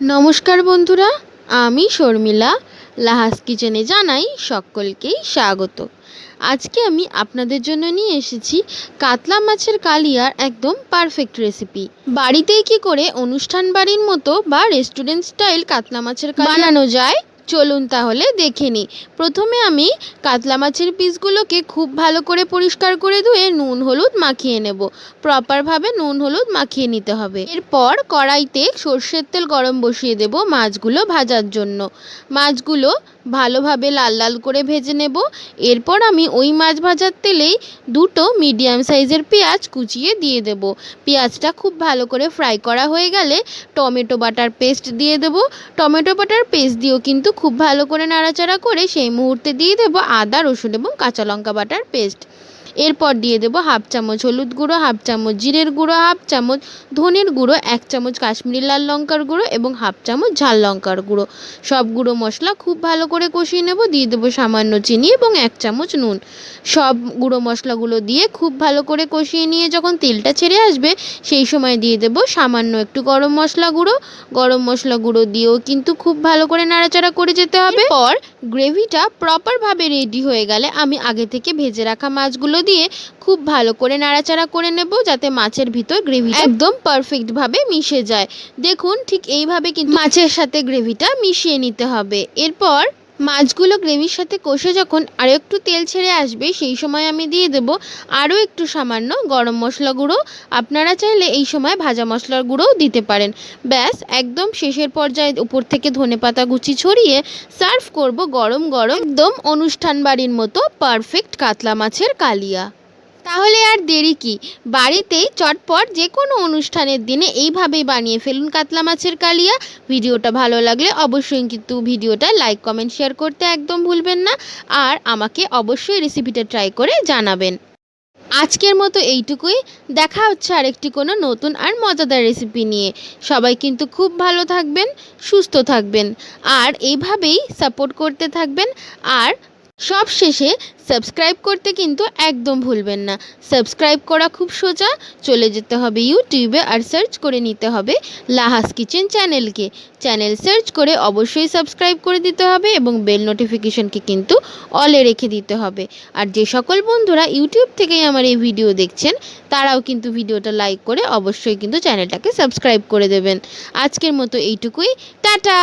নমস্কার বন্ধুরা, আমি শর্মিলা। লাহাস কিচেনে জানাই সকলকেই স্বাগত। আজকে আমি আপনাদের জন্য নিয়ে এসেছি কাতলা মাছের কালিয়ার একদম পারফেক্ট রেসিপি বাড়িতেই কি করে অনুষ্ঠান বাড়ির মতো বা রেস্টুরেন্ট স্টাইল কাতলা মাছের বানানো যায়? চলুন তাহলে দেখে নিই। প্রথমে আমি কাতলা মাছের পিসগুলোকে খুব ভালো করে পরিষ্কার করে ধুয়ে নুন হলুদ মাখিয়ে নেব। প্রপারভাবে নুন হলুদ মাখিয়ে নিতে হবে। এরপর কড়াইতে সর্ষের তেল গরম বসিয়ে দেব মাছগুলো ভাজার জন্য। মাছগুলো ভালোভাবে লাল লাল করে ভেজে নেব। এরপর আমি ওই মাছ ভাজার তেলেই দুটো মিডিয়াম সাইজের পেঁয়াজ কুচিয়ে দিয়ে দেব। পেঁয়াজটা খুব ভালো করে ফ্রাই করা হয়ে গেলে টমেটো বাটার পেস্ট দিয়ে দেব। টমেটো বাটার পেস্ট দিয়েও কিন্তু খুব ভালো করে নাড়াচাড়া করে সেই মুহূর্তে দিয়ে দেব আদা, রসুন এবং কাঁচা লঙ্কা বাটার পেস্ট। এরপর দিয়ে দেবো হাফ চামচ হলুদ গুঁড়ো, হাফ চামচ জিরের গুঁড়ো, হাফ চামচ ধনের গুঁড়ো, এক চামচ কাশ্মীরি লাল লঙ্কার গুঁড়ো এবং হাফ চামচ ঝাল লঙ্কার গুঁড়ো। সব গুঁড়ো মশলা খুব ভালো করে কষিয়ে নেব, দিয়ে দেবো সামান্য চিনি এবং এক চামচ নুন। সব গুঁড়ো মশলাগুলো দিয়ে খুব ভালো করে কষিয়ে নিয়ে যখন তেলটা ছেড়ে আসবে, সেই সময় দিয়ে দেব সামান্য একটু গরম মশলা গুঁড়ো। গরম মশলা গুঁড়ো দিয়েও কিন্তু খুব ভালো করে নাড়াচাড়া করে যেতে হবে। পর গ্রেভিটা প্রপারভাবে রেডি হয়ে গেলে আমি আগে থেকে ভেজে রাখা মাছগুলো দিয়ে খুব ভালো করে নাড়াচাড়া করে নেব যাতে মাছের ভিতর গ্রেভি একদম পারফেক্টভাবে মিশে যায়। দেখুন ঠিক এইভাবে কিন্তু মাছের সাথে গ্রেভিটা মিশিয়ে নিতে হবে। এরপর মাছগুলো গ্রেভির সাথে কষে যখন আরও একটু তেল ছেড়ে আসবে, সেই সময় আমি দিয়ে দেব আরও একটু সামান্য গরম মশলা গুঁড়ো। আপনারা চাইলে এই সময় ভাজা মশলার গুঁড়োও দিতে পারেন। ব্যাস, একদম শেষের পর্যায়ে উপর থেকে ধনে পাতা কুচি ছড়িয়ে সার্ভ করব গরম গরম, একদম অনুষ্ঠান বাড়ির মতো পারফেক্ট কাতলা মাছের কালিয়া। তাহলে আর দেরি কি? বাড়িতেই চটপট যে কোনো অনুষ্ঠানের দিনে এইভাবেই বানিয়ে ফেলুন কাতলা মাছের কালিয়া। ভিডিওটা ভালো লাগলে অবশ্যই কিন্তু ভিডিওটা লাইক কমেন্ট শেয়ার করতে একদম ভুলবেন না। আর আমাকে অবশ্যই রেসিপিটা ট্রাই করে জানাবেন। আজকের মতো এইটুকুই। দেখা হচ্ছে আরেকটি কোনো নতুন আর মজাদার রেসিপি নিয়ে। সবাই কিন্তু খুব ভালো থাকবেন, সুস্থ থাকবেন। আর এইভাবেই সাপোর্ট করতে থাকবেন। আর সব শেষে সাবস্ক্রাইব করতে কিন্তু একদম ভুলবেন না। সাবস্ক্রাইব করা খুব সোজা, চলে যেতে হবে ইউটিউবে আর সার্চ করে নিতে হবে লাহাস কিচেন চ্যানেলকে। চ্যানেল সার্চ করে অবশ্যই সাবস্ক্রাইব করে দিতে হবে এবং বেল নোটিফিকেশনকে কিন্তু অলে রেখে দিতে হবে। আর যে সকল বন্ধুরা ইউটিউব থেকেই আমার এই ভিডিও দেখছেন, তারাও কিন্তু ভিডিওটা লাইক করে অবশ্যই কিন্তু চ্যানেলটাকে সাবস্ক্রাইব করে দেবেন। আজকের মতো এইটুকুই। টাটা!